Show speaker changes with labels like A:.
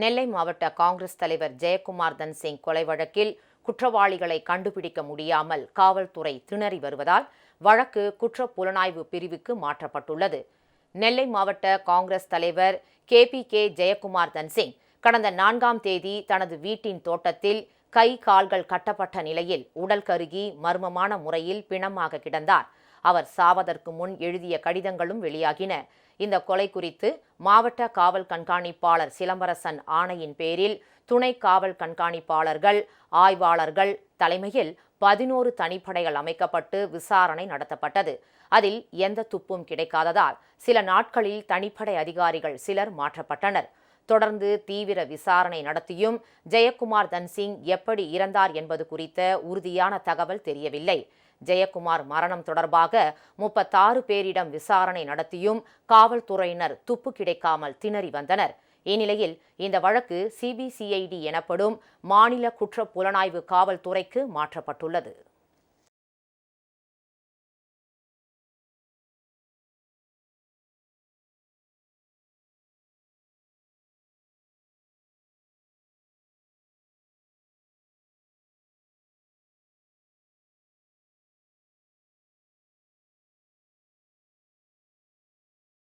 A: நெல்லை மாவட்ட காங்கிரஸ் தலைவர் ஜெயக்குமார் தன்சிங் கொலை வழக்கில் குற்றவாளிகளை கண்டுபிடிக்க முடியாமல் காவல்துறை திணறி வருவதால் வழக்கு குற்ற புலனாய்வு பிரிவுக்கு மாற்றப்பட்டுள்ளது. நெல்லை மாவட்ட காங்கிரஸ் தலைவர் K P K Jayakumar Dhansingh கடந்த நான்காம் தேதி தனது வீட்டின் தோட்டத்தில் கை கால்கள் கட்டப்பட்ட நிலையில் உடல் கருகி மர்மமான முறையில் பிணமாக கிடந்தார். அவர் சாவதற்கு முன் எழுதிய கடிதங்களும் வெளியாகின. இந்த கொலை குறித்து மாவட்ட காவல் கண்காணிப்பாளர் சிலம்பரசன் ஆணையின் பேரில் துணை காவல் கண்காணிப்பாளர்கள் ஆய்வாளர்கள் தலைமையில் பதினோரு தனிப்படைகள் அமைக்கப்பட்டு விசாரணை நடத்தப்பட்டது. அதில் எந்த துப்பும் கிடைக்காததால் சில நாட்களில் தனிப்படை அதிகாரிகள் சிலர் மாற்றப்பட்டனர். தொடர்ந்து தீவிர விசாரணை நடத்தியும் ஜெயக்குமார் தன்சிங் எப்படி இறந்தார் என்பது குறித்த உறுதியான தகவல் தெரியவில்லை. ஜெயக்குமார் மரணம் தொடர்பாக முப்பத்தாறு பேரிடம் விசாரணை நடத்தியும் காவல்துறையினர் துப்பு கிடைக்காமல் திணறி வந்தனர். இந்நிலையில் இந்த வழக்கு சிபிசிஐடி எனப்படும் மாநில குற்ற புலனாய்வு காவல்துறைக்கு மாற்றப்பட்டுள்ளது.